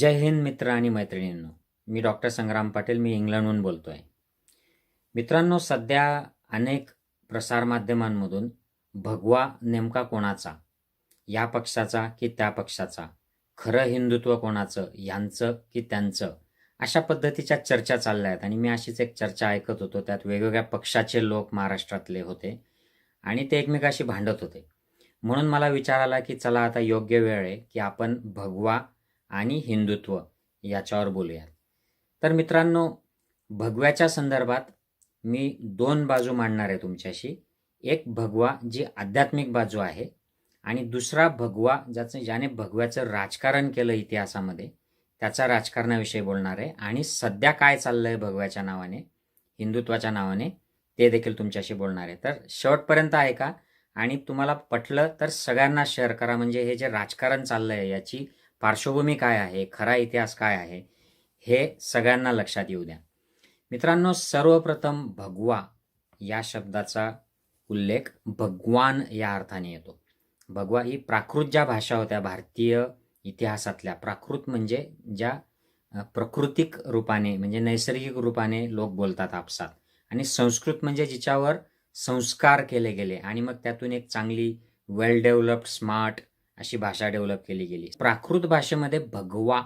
जय हिंद मित्र आणि मैत्रिणींनो. मी डॉक्टर संग्राम पाटील मी इंग्लंडहून बोलतो आहे मित्रांनो सध्या अनेक प्रसारमाध्यमांमधून भगवा नेमका कोणाचा? या पक्षाचा की त्या पक्षाचा? खरं हिंदुत्व कोणाचं? यांचं की त्यांचं? अशा पद्धतीच्या चर्चा चालल्या आहेत आणि मी अशीच एक चर्चा ऐकत होतो. त्यात वेगवेगळ्या पक्षाचे लोक महाराष्ट्रातले होते आणि ते एकमेकाशी भांडत होते. म्हणून मला विचार आला की चला आता योग्य वेळ आहे की आपण भगवा आणि हिंदुत्व याच्यावर बोलूयात. तर मित्रांनो भगव्याच्या संदर्भात मी दोन बाजू मांडणार आहे तुमच्याशी. एक भगवा जी आध्यात्मिक बाजू आहे आणि दुसरा भगवा ज्याचं ज्याने भगव्याचं राजकारण केलं इतिहासामध्ये त्याचा राजकारणाविषयी बोलणार आहे. आणि सध्या काय चाललं आहे भगव्याच्या नावाने हिंदुत्वाच्या नावाने ते देखील तुमच्याशी बोलणार आहे. तर शेवटपर्यंत ऐका आणि तुम्हाला पटलं तर सगळ्यांना शेअर करा. म्हणजे हे जे राजकारण चाललं आहे याची पार्श्वभूमी काय आहे? खरा इतिहास काय आहे? हे सगळ्यांना लक्षात येऊ द्या. मित्रांनो सर्वप्रथम भगवा या शब्दाचा उल्लेख भगवान या अर्थाने येतो. भगवा ही प्राकृत ज्या भाषा होत्या भारतीय इतिहासातल्या प्राकृत म्हणजे ज्या प्रकृतिक प्राकृतिक रूपाने म्हणजे नैसर्गिक रूपाने लोक बोलतात आपसात. आणि संस्कृत म्हणजे जिच्यावर संस्कार केले गेले आणि मग त्यातून एक चांगली वेल डेव्हलप्ड स्मार्ट अशी भाषा डेव्हलप केली गेली. प्राकृत भाषेमध्ये भगवा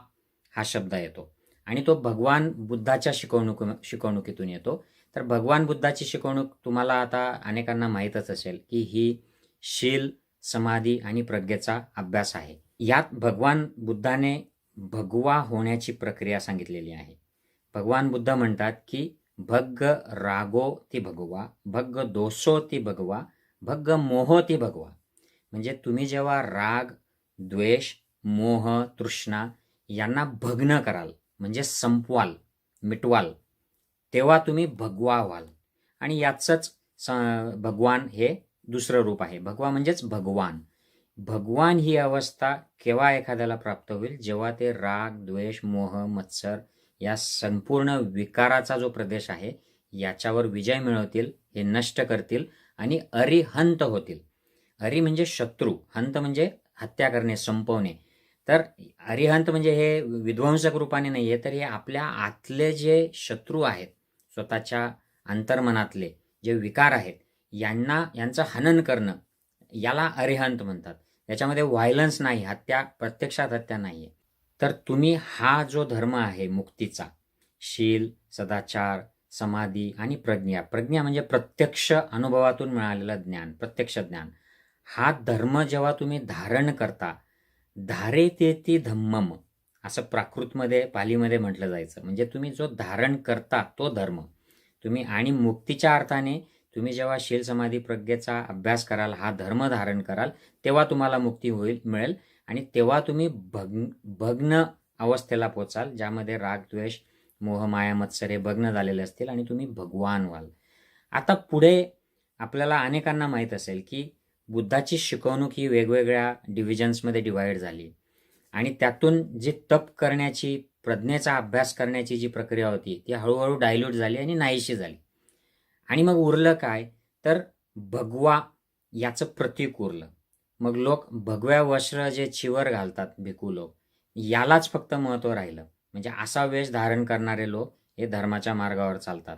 हा शब्द येतो. आणि तो भगवान बुद्धाच्या शिकवणूक शिकवणुकीतून येतो. तर भगवान बुद्धाची शिकवणूक तुम्हाला आता अनेकांना माहीतच असेल की ही शील समाधी आणि प्रज्ञेचा अभ्यास आहे. यात भगवान बुद्धाने भगवा होण्याची प्रक्रिया सांगितलेली आहे. भगवान बुद्ध म्हणतात की भग्ग रागो ती भगवा भग्ग दोषो ती भगवा भग्ग मोहो ती भगवा. म्हणजे तुम्ही जेव्हा राग द्वेष मोह तृष्णा यांना भग्न कराल म्हणजे संपवाल मिटवाल तेव्हा तुम्ही भगवा व्हाल. आणि याचंच स- भगवान हे दुसरं रूप आहे. भगवा म्हणजेच भगवान. भगवान ही अवस्था केव्हा एखाद्याला प्राप्त होईल? जेव्हा ते राग द्वेष मोह मत्सर या संपूर्ण विकाराचा जो प्रदेश आहे याच्यावर विजय मिळवतील हे नष्ट करतील आणि अरिहंत होतील. अरि म्हणजे शत्रू हंत म्हणजे हत्या करणे संपवणे. तर अरिहंत म्हणजे हे विध्वंसक रूपाने नाही आहे तर हे आपल्या आतले जे शत्रू आहेत स्वतःच्या अंतर्मनातले जे विकार आहेत यांना यांचं हनन करणं याला अरिहंत म्हणतात. याच्यामध्ये व्हायलन्स नाही हत्या प्रत्यक्षात हत्या नाही आहे. तर तुम्ही हा जो धर्म आहे मुक्तीचा शील सदाचार समाधी आणि प्रज्ञा प्रज्ञा म्हणजे प्रत्यक्ष अनुभवातून मिळालेलं ज्ञान प्रत्यक्ष ज्ञान. हा धर्म जेव्हा तुम्ही धारण करता धारे ते ती धम्मम असं प्राकृतमध्ये पालीमध्ये म्हटलं जायचं. म्हणजे तुम्ही जो धारण करता तो धर्म. तुम्ही आणि मुक्तीच्या अर्थाने तुम्ही जेव्हा शील समाधी प्रज्ञेचा अभ्यास कराल हा धर्म धारण कराल तेव्हा तुम्हाला मुक्ती होईल मिळेल. आणि तेव्हा तुम्ही भग्न भग्न अवस्थेला पोचाल ज्यामध्ये राग द्वेष मोह माया मत्सर हे भग्न झालेले असतील आणि तुम्ही भगवान व्हाल. आता पुढे आपल्याला अनेकांना माहीत असेल की बुद्धाची शिकवणूक ही वेगवेगळ्या डिव्हिजन्समध्ये डिवाईड झाली. आणि त्यातून जी तप करण्याची प्रज्ञेचा अभ्यास करण्याची जी प्रक्रिया होती ती हळूहळू डायल्यूट झाली आणि नाहीशी झाली. आणि मग उरलं काय? तर भगवा याचं प्रतीक उरलं. मग लोक भगव्या वस्त्र जे चिवर घालतात भिकू लोक यालाच फक्त महत्त्व राहिलं. म्हणजे असा वेश धारण करणारे लोक हे धर्माच्या मार्गावर चालतात.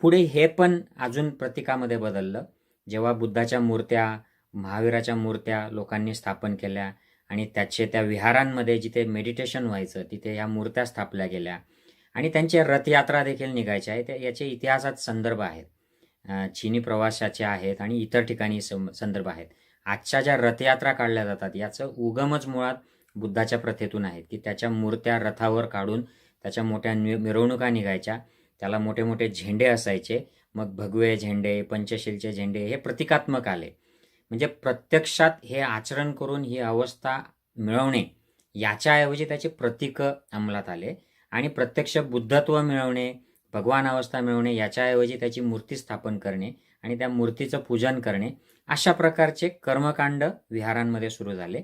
पुढे हे पण अजून प्रतीकामध्ये बदललं. जेव्हा बुद्धाच्या मूर्त्या महावीराच्या मूर्त्या लोकांनी स्थापन केल्या आणि त्याचे त्या विहारांमध्ये जिथे मेडिटेशन व्हायचं तिथे ह्या मूर्त्या स्थापल्या गेल्या. आणि त्यांचे रथयात्रा देखील निघायच्या आहेत याचे इतिहासात संदर्भ आहेत. चिनी प्रवासाचे आहेत आणि इतर ठिकाणी संदर्भ आहेत. आजच्या ज्या रथयात्रा काढल्या जातात याचं उगमच मुळात बुद्धाच्या प्रथेतून आहेत की त्याच्या मूर्त्या रथावर काढून त्याच्या मोठ्या नि- मिरवणुका निघायच्या. त्याला मोठे मोठे झेंडे असायचे. मग भगवे झेंडे पंचशीलचे झेंडे हे प्रतिकात्मक आले. म्हणजे प्रत्यक्षात हे आचरण करून ही अवस्था मिळवणे याच्याऐवजी त्याचे प्रतीक अंमलात आले आणि प्रत्यक्ष बुद्धत्व मिळवणे भगवान अवस्था मिळवणे याच्याऐवजी त्याची मूर्ती स्थापन करणे आणि त्या मूर्तीचं पूजन करणे अशा प्रकारचे कर्मकांड विहारांमध्ये सुरू झाले.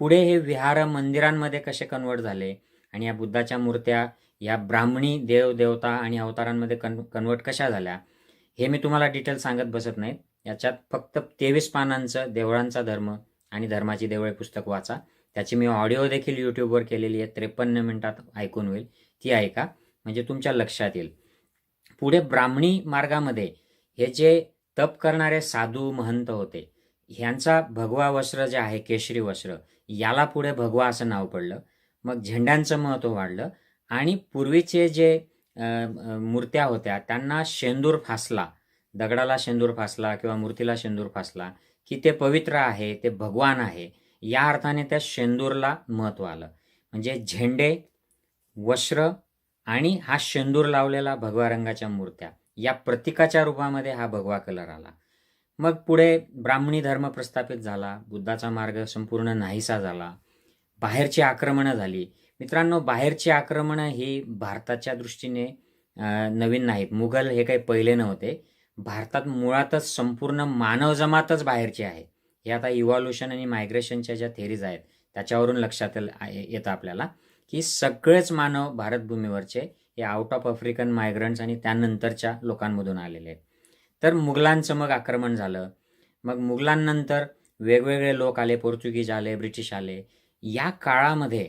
पुढे हे विहार मंदिरांमध्ये कसे कन्वर्ट झाले आणि या बुद्धाच्या मूर्त्या या ब्राह्मणी देव देवता आणि अवतारांमध्ये कन कन्वर्ट कशा झाल्या हे मी तुम्हाला डिटेल सांगत बसत नाहीत याच्यात फक्त तेवीस पानांचं देवळांचा धर्म आणि धर्माची देवळे पुस्तक वाचा. त्याची मी ऑडिओ देखील यूट्यूबवर केलेली आहे. त्रेपन्न मिनिटात ऐकून होईल. ती ऐका. म्हणजे तुमच्या लक्षात येईल. पुढे ब्राह्मणी मार्गामध्ये हे जे तप करणारे साधू महंत होते ह्यांचा भगवा वस्त्र जे आहे केशरी वस्त्र याला पुढे भगवा असं नाव पडलं. मग झेंड्यांचं महत्त्व वाढलं. आणि पूर्वीचे जे मूर्त्या होत्या त्यांना शेंदूर फासला. दगडाला शेंदूर फासला किंवा मूर्तीला शेंदूर फासला की ते पवित्र आहे ते भगवान आहे या अर्थाने त्या शेंदूरला महत्त्व आलं. म्हणजे झेंडे वस्त्र आणि हा शेंदूर लावलेला भगवा रंगाच्या मूर्त्या या प्रतीकाच्या रूपामध्ये हा भगवा कलर आला. मग पुढे ब्राह्मणी धर्म प्रस्थापित झाला बुद्धाचा मार्ग संपूर्ण नाहीसा झाला बाहेरची आक्रमणं झाली. मित्रांनो बाहेरची आक्रमणं ही भारताच्या दृष्टीने नवीन नाहीत. मुघल हे काही पहिले नव्हते. भारतात मुळातच संपूर्ण मानव जमातच बाहेरची आहे. हे आता इव्हॉल्युशन आणि मायग्रेशनच्या ज्या थेरीज आहेत त्याच्यावरून लक्षात येतं आपल्याला की सगळेच मानव भारतभूमीवरचे हे आउट ऑफ आफ्रिकन मायग्रंट्स आणि त्यानंतरच्या लोकांमधून आलेले आहेत. तर मुघलांचं मग आक्रमण झालं. मग मुघलांनंतर वेगवेगळे लोक आले पोर्तुगीज आले ब्रिटिश आले. या काळामध्ये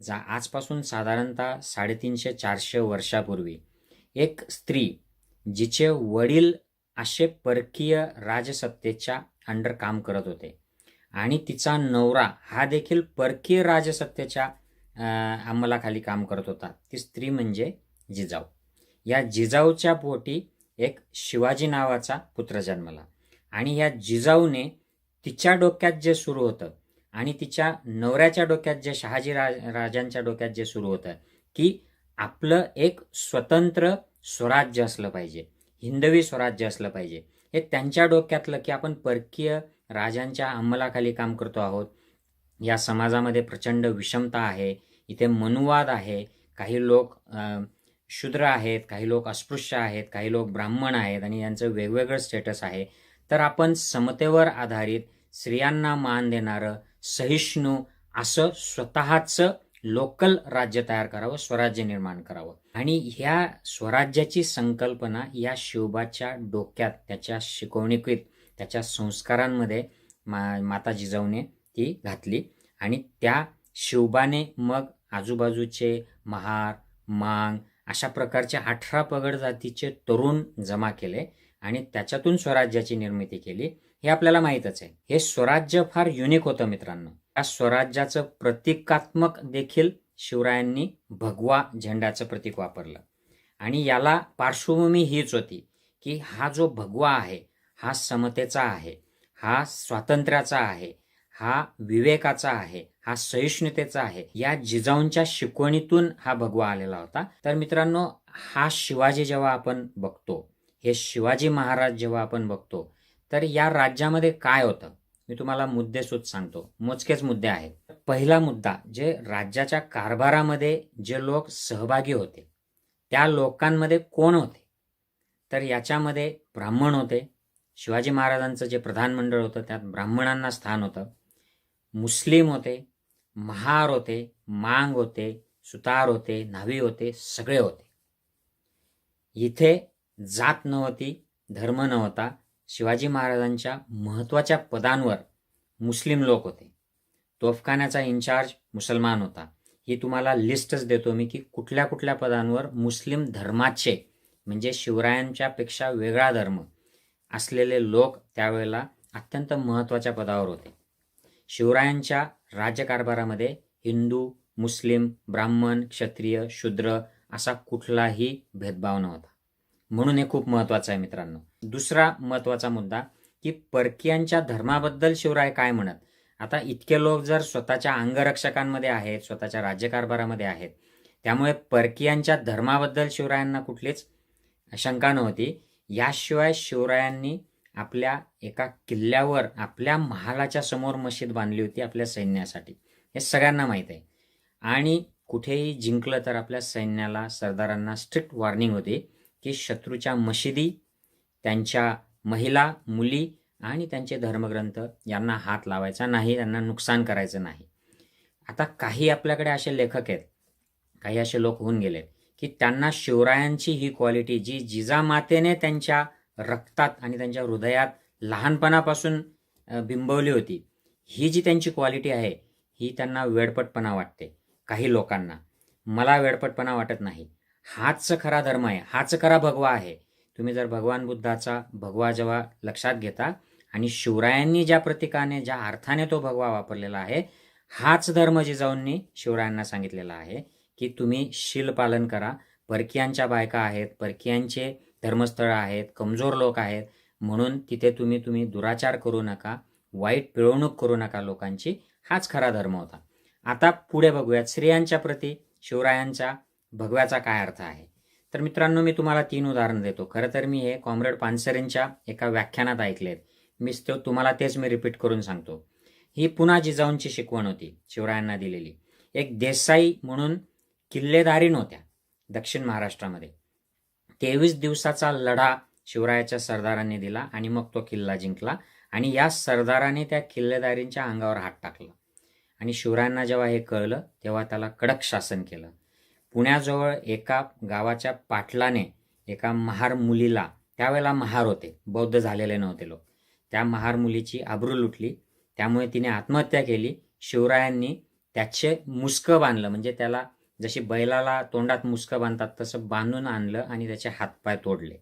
जा आजपासून साधारणतः साडेतीनशे चारशे वर्षापूर्वी एक स्त्री जिचे वडील असे परकीय राजसत्तेच्या अंडर काम करत होते. आणि तिचा नवरा हा देखील परकीय राजसत्तेच्या अंमलाखाली काम करत होता. ती स्त्री म्हणजे जिजाऊ. या जिजाऊच्या पोटी एक शिवाजी नावाचा पुत्र जन्मला. आणि या जिजाऊने तिच्या डोक्यात जे सुरू होतं आणि तिच्या नवऱ्याच्या डोक्यात जे शहाजी राज राजांच्या डोक्यात जे सुरू होतं की आपलं एक स्वतंत्र स्वराज्य असलं पाहिजे. हिंदवी स्वराज्य असलं पाहिजे. हे त्यांच्या डोक्यातलं की आपण परकीय राजांच्या अंमलाखाली काम करतो आहोत. या समाजामध्ये प्रचंड विषमता आहे. इथे मनुवाद आहे. काही लोक शूद्र आहेत काही लोक अस्पृश्य आहेत काही लोक ब्राह्मण आहेत आणि यांचं वेगवेगळं स्टेटस आहे. तर आपण समतेवर आधारित स्त्रियांना मान देणारं सहिष्णू असं स्वतःचं लोकल राज्य तयार करावं स्वराज्य निर्माण करावं. आणि ह्या स्वराज्याची संकल्पना या शिवबाच्या डोक्यात त्याच्या शिकवणुकीत त्याच्या संस्कारांमध्ये मा माता जिजाऊने ती घातली. आणि त्या शिवबाने मग आजूबाजूचे महार मांग अशा प्रकारचे अठरा पगड जातीचे तरुण जमा केले आणि त्याच्यातून स्वराज्याची निर्मिती केली. हे आपल्याला माहीतच आहे. हे स्वराज्य फार युनिक होतं मित्रांनो. या स्वराज्याचं प्रतिकात्मक देखील शिवरायांनी भगवा झेंड्याचं प्रतीक वापरलं. आणि याला पार्श्वभूमी हीच होती की हा जो भगवा आहे हा समतेचा आहे हा स्वातंत्र्याचा आहे हा विवेकाचा आहे हा सहिष्णुतेचा आहे या जिजाऊंच्या शिकवणीतून हा भगवा आलेला होता. तर मित्रांनो हा शिवाजी जेव्हा आपण बघतो हे शिवाजी महाराज जेव्हा आपण बघतो तर या राज्यामध्ये काय होतं? मी तुम्हाला मुद्देसूद सांगतो. मोजकेच मुद्दे आहेत. पहिला मुद्दा जे राज्याच्या कारभारामध्ये जे लोक सहभागी होते त्या लोकांमध्ये कोण होते? तर याच्यामध्ये ब्राह्मण होते. शिवाजी महाराजांचं जे प्रधानमंडळ होतं त्यात ब्राह्मणांना स्थान होतं. मुस्लिम होते महार होते मांग होते सुतार होते न्हावी होते सगळे होते. इथे जात नव्हती धर्म नव्हता शिवाजी महाराजांच्या महत्त्वाच्या पदांवर मुस्लिम लोक होते. तोफखान्याचा इन्चार्ज मुसलमान होता. ही तुम्हाला लिस्टच देतो मी की कुठल्या कुठल्या पदांवर मुस्लिम धर्माचे म्हणजे शिवरायांच्यापेक्षा वेगळा धर्म असलेले लोक त्यावेळेला अत्यंत महत्त्वाच्या पदावर होते. शिवरायांच्या राज्यकारभारामध्ये हिंदू मुस्लिम ब्राह्मण क्षत्रिय शूद्र असा कुठलाही भेदभाव नव्हता. म्हणून हे खूप महत्त्वाचं आहे मित्रांनो. दुसरा महत्त्वाचा मुद्दा की परकीयांच्या धर्माबद्दल शिवराय काय म्हणत? आता इतके लोक जर स्वतःच्या अंगरक्षकांमध्ये आहेत स्वतःच्या राज्यकारभारामध्ये आहेत त्यामुळे परकीयांच्या धर्माबद्दल शिवरायांना कुठलीच शंका नव्हती. याशिवाय शिवरायांनी आपल्या एका किल्ल्यावर आपल्या महालाच्या समोर मशीद बांधली होती आपल्या सैन्यासाठी. हे सगळ्यांना माहीत आहे. आणि कुठेही जिंकलं तर आपल्या सैन्याला सरदारांना स्ट्रिक्ट वॉर्निंग होती की शत्रूच्या मशिदी त्यांच्या महिला मुली आणि त्यांचे धर्मग्रंथ यांना हात लावायचा नाही त्यांना नुकसान करायचं नाही. आता काही आपल्याकडे असे लेखक आहेत काही असे लोक होऊन गेले की त्यांना शिवरायांची ही क्वालिटी जी जिजामातेने त्यांच्या रक्तात आणि त्यांच्या हृदयात लहानपणापासून बिंबवली होती ही जी त्यांची क्वालिटी आहे ही त्यांना वेडपटपणा वाटते काही लोकांना. मला वेडपटपणा वाटत नाही. हाच खरा धर्म आहे हाच खरा भगवा आहे. तुम्ही जर भगवान बुद्धाचा भगवा जेव्हा लक्षात घेता आणि शिवरायांनी ज्या प्रतीकाने ज्या अर्थाने तो भगवा वापरलेला आहे हाच धर्म जिजाऊंनी शिवरायांना सांगितलेला आहे की तुम्ही शील पालन करा. परकीयांच्या बायका आहेत परकीयांचे धर्मस्थळ आहेत कमजोर लोक आहेत. म्हणून तिथे तुम्ही तुम्ही दुराचार करू नका वाईट पिळवणूक करू नका लोकांची. हाच खरा धर्म होता. आता पुढे बघूयात स्त्रियांच्या प्रती शिवरायांच्या भगव्याचा काय अर्थ आहे. तर मित्रांनो मी तुम्हाला तीन उदाहरण देतो. खरं तर मी हे कॉम्रेड पानसरेंच्या एका व्याख्यानात ऐकलेत. मीच तो तुम्हाला तेच मी रिपीट करून सांगतो. ही पुन्हा जिजाऊंची शिकवण होती शिवरायांना दिलेली. एक देसाई म्हणून किल्लेदारी नव्हत्या दक्षिण महाराष्ट्रामध्ये. तेवीस दिवसाचा लढा शिवरायाच्या सरदारांनी दिला आणि मग तो किल्ला जिंकला आणि या सरदाराने त्या किल्लेदारींच्या अंगावर हात टाकला. आणि शिवरायांना जेव्हा हे कळलं तेव्हा त्याला कडक शासन केलं. पुण्याजवळ एका गावाच्या पाटलाने एका महार मुलीला त्यावेळेला महार होते बौद्ध झालेले नव्हते लोक. त्या महार मुलीची आबरू लुटली. त्यामुळे तिने आत्महत्या केली. शिवरायांनी त्याचे मुस्कं बांधलं. म्हणजे त्याला जशी बैलाला तोंडात मुस्कं बांधतात तसं बांधून आणलं आणि त्याचे हातपाय तोडले.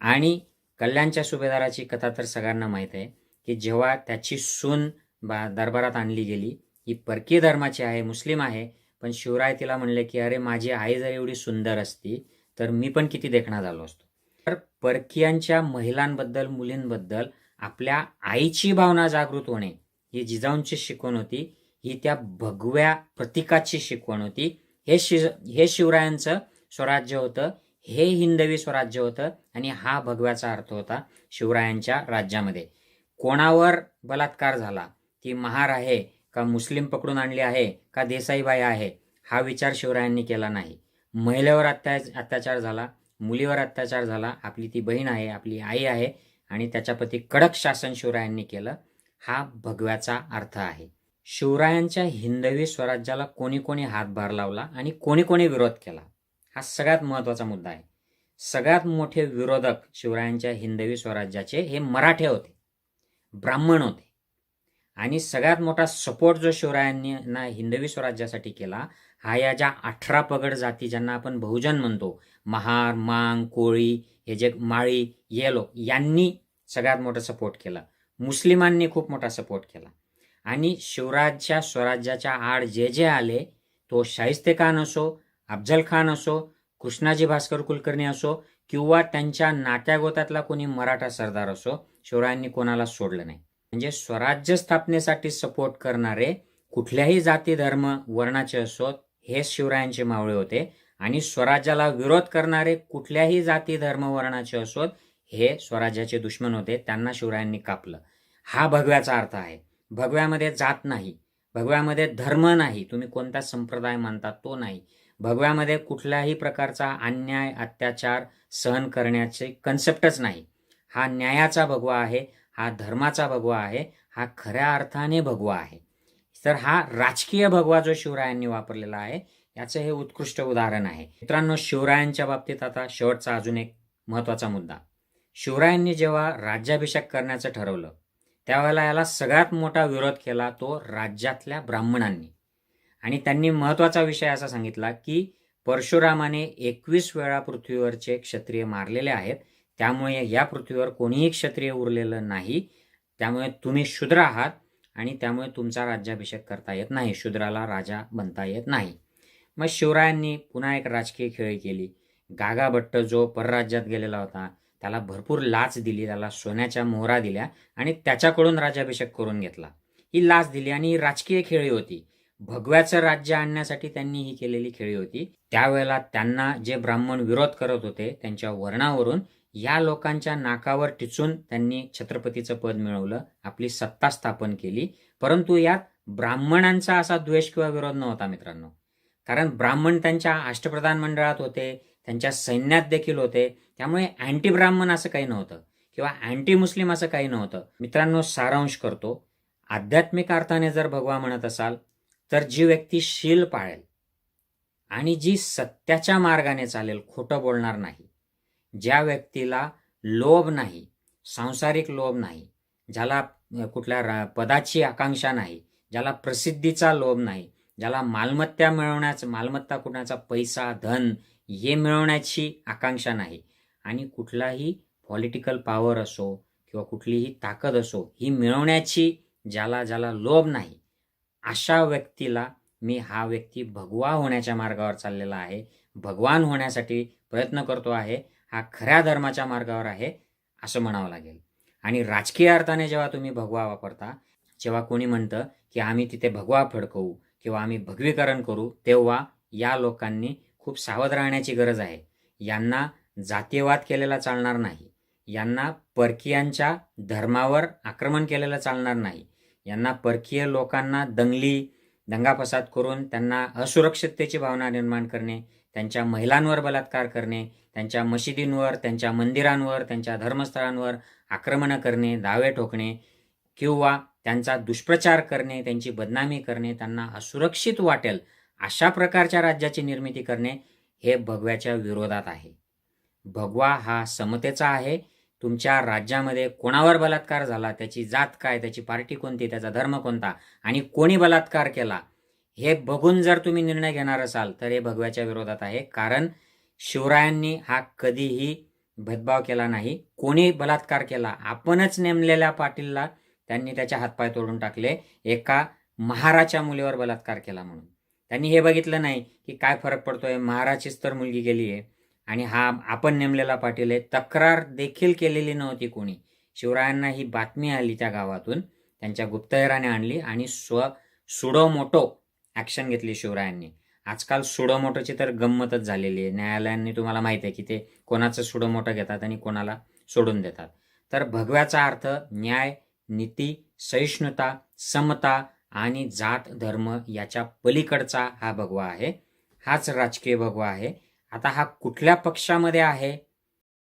आणि कल्याणच्या सुभेदाराची कथा तर सगळ्यांना माहीत आहे की जेव्हा त्याची सून बा दरबारात आणली गेली ही परकीय धर्माची आहे मुस्लिम आहे पण शिवराय तिला म्हणले की अरे माझी आई जर एवढी सुंदर असती तर मी पण किती देखणा झालो असतो. तर परकीयांच्या महिलांबद्दल मुलींबद्दल आपल्या आईची भावना जागृत होणे ही जिजाऊंची शिकवण होती ही त्या भगव्या प्रतीकाची शिकवण होती. हे शि हे शिवरायांचं स्वराज्य होतं हे हिंदवी स्वराज्य होतं आणि हा भगव्याचा अर्थ होता शिवरायांच्या राज्यामध्ये. कोणावर बलात्कार झाला ती महार आहे का मुस्लिम पकडून आणली आहे का देसाईबाई आहे हा विचार शिवरायांनी केला नाही. महिलेवर अत्या अत्याचार झाला मुलीवर अत्याचार झाला आपली ती बहीण आहे आपली आई आहे आणि त्याच्यापती कडक शासन शिवरायांनी केलं हा भगव्याचा अर्थ आहे. शिवरायांच्या हिंदवी स्वराज्याला कोणी कोणी हातभार लावला आणि कोणी कोणी विरोध केला हा सगळ्यात महत्त्वाचा मुद्दा आहे. सगळ्यात मोठे विरोधक शिवरायांच्या हिंदवी स्वराज्याचे हे मराठे होते ब्राह्मण होते. आणि सगळ्यात मोठा सपोर्ट जो शिवरायांनी ना हिंदवी स्वराज्यासाठी केला हा या ज्या अठरा पगड जाती ज्यांना आपण बहुजन म्हणतो महार मांग कोळी हे जे माळी येलो यांनी सगळ्यात मोठा सपोर्ट केला. मुस्लिमांनी खूप मोठा सपोर्ट केला. आणि शिवराजच्या स्वराज्याच्या आड जे जे आले तो शाहिस्ते खान असो अफजल खान असो कृष्णाजी भास्कर कुलकर्णी असो किंवा त्यांच्या नात्यागोतातला कोणी मराठा सरदार असो शिवरायांनी कोणाला सोडलं नाही. म्हणजे स्वराज्य स्थापनेसाठी सपोर्ट करणारे कुठल्याही जाती धर्म वर्णाचे असोत हे शिवरायांचे मावळे होते. आणि स्वराज्याला विरोध करणारे कुठल्याही जाती धर्म वर्णाचे असोत हे स्वराज्याचे दुश्मन होते त्यांना शिवरायांनी कापलं. हा भगव्याचा अर्थ आहे. भगव्यामध्ये जात नाही. भगव्यामध्ये धर्म नाही. तुम्ही कोणता संप्रदाय मानता तो नाही. भगव्यामध्ये कुठल्याही प्रकारचा अन्याय अत्याचार सहन करण्याचे कन्सेप्टच नाही. हा न्यायाचा भगवा आहे हा धर्माचा भगवा आहे हा खऱ्या अर्थाने भगवा आहे. तर हा राजकीय भगवा जो शिवरायांनी वापरलेला आहे याचं हे उत्कृष्ट उदाहरण आहे. मित्रांनो शिवरायांच्या बाबतीत आता शेवटचा अजून एक महत्त्वाचा मुद्दा. शिवरायांनी जेव्हा राज्याभिषेक करण्याचं ठरवलं त्यावेळेला याला सगळ्यात मोठा विरोध केला तो राज्यातल्या ब्राह्मणांनी. आणि त्यांनी महत्त्वाचा विषय असा सांगितला की परशुरामाने एकवीस वेळा पृथ्वीवरचे क्षत्रिय मारलेले आहेत त्यामुळे या पृथ्वीवर कोणीही क्षत्रिय उरलेलं नाही त्यामुळे तुम्ही शूद्र आहात आणि त्यामुळे तुमचा राज्याभिषेक करता येत नाही शूद्राला राजा बनता येत नाही. मग शिवरायांनी पुन्हा एक राजकीय खेळी केली. गागा भट्ट जो परराज्यात गेलेला होता त्याला भरपूर लाच दिली त्याला सोन्याच्या मोहरा दिल्या आणि त्याच्याकडून राज्याभिषेक करून घेतला. ही लाच दिली आणि ही राजकीय खेळी होती. भगव्याचं राज्य आणण्यासाठी त्यांनी ही केलेली खेळी होती. त्यावेळेला त्यांना जे ब्राह्मण विरोध करत होते त्यांच्या वर्णावरून या लोकांच्या नाकावर टिचून त्यांनी छत्रपतीचं पद मिळवलं आपली सत्ता स्थापन केली. परंतु यात ब्राह्मणांचा असा द्वेष किंवा विरोध नव्हता मित्रांनो. कारण ब्राह्मण त्यांच्या अष्टप्रधान मंडळात होते त्यांच्या सैन्यात देखील होते. त्यामुळे अँटी ब्राह्मण असं काही नव्हतं किंवा अँटी मुस्लिम असं काही नव्हतं. मित्रांनो सारांश करतो. आध्यात्मिक अर्थाने जर भगवा म्हणत असाल तर जी व्यक्ती शील पाळेल आणि जी सत्याच्या मार्गाने चालेल खोटं बोलणार नाही. ज्या व्यक्तीला लोभ नाही सांसारिक लोभ नाही ज्याला कुठल्या पदाची आकांक्षा नाही ज्याला प्रसिद्धीचा लोभ नाही ज्याला मालमत्ता मिळवण्याचं मालमत्ता कुणाचा पैसा धन हे मिळवण्याची आकांक्षा नाही. आणि कुठलाही पॉलिटिकल पॉवर असो किंवा कुठलीही ताकद असो ही मिळवण्याची ज्याला ज्याला लोभ नाही अशा व्यक्तीला मी हा व्यक्ती भगवा होण्याच्या मार्गावर चाललेला आहे भगवान होण्यासाठी प्रयत्न करतो आहे हा खऱ्या धर्माच्या मार्गावर आहे असं म्हणावं लागेल. आणि राजकीय अर्थाने जेव्हा तुम्ही भगवा वापरता जेव्हा कोणी म्हणतं की आम्ही तिथे भगवा फडकवू किंवा आम्ही भगवीकरण करू तेव्हा या लोकांनी खूप सावध राहण्याची गरज आहे. यांना जातीयवाद केलेला चालणार नाही. यांना परकीयांच्या धर्मावर आक्रमण केलेलं चालणार नाही. यांना परकीय लोकांना दंगली दंगाफसाद करून त्यांना असुरक्षिततेची भावना निर्माण करणे त्यांच्या महिलांवर बलात्कार करणे त्यांच्या मशिदींवर त्यांच्या मंदिरांवर त्यांच्या धर्मस्थळांवर आक्रमणं करणे दावे ठोकणे किंवा त्यांचा दुष्प्रचार करणे त्यांची बदनामी करणे त्यांना असुरक्षित वाटेल अशा प्रकारच्या राज्याची निर्मिती करणे हे भगव्याच्या विरोधात आहे. भगवा हा समतेचा आहे. तुमच्या राज्यामध्ये कोणावर बलात्कार झाला त्याची जात काय त्याची पार्टी कोणती त्याचा धर्म कोणता आणि कोणी बलात्कार केला हे बघून जर तुम्ही निर्णय घेणार असाल तर हे भगव्याच्या विरोधात आहे. कारण शिवरायांनी हा कधीही भेदभाव केला नाही. कोणी बलात्कार केला आपणच नेमलेल्या पाटीलला त्यांनी त्याचे हातपाय तोडून टाकले. एका महाराच्या मुलीवर बलात्कार केला म्हणून. त्यांनी हे बघितलं नाही की काय फरक पडतोय. महाराचीच तर मुलगी गेली आहे आणि हा आपण नेमलेला पाटील आहे. तक्रार देखील केलेली नव्हती कोणी. शिवरायांना ही बातमी आली त्या गावातून. त्यांच्या गुप्तहेराने आणली आणि स्व सुडोमोटो ॲक्शन घेतली शिवरायांनी. आजकाल सुडोमोटोची तर गंमतच झालेली आहे. न्यायालयांनी तुम्हाला माहिती आहे की ते कोणाचं सुडोमोटो घेतात आणि कोणाला सोडून देतात. तर भगव्याचा अर्थ न्याय नीती सहिष्णुता समता आणि जात धर्म याच्या पलीकडचा हा भगवा आहे. हाच राजकीय भगवा आहे. आता हा कुठल्या पक्षामध्ये आहे?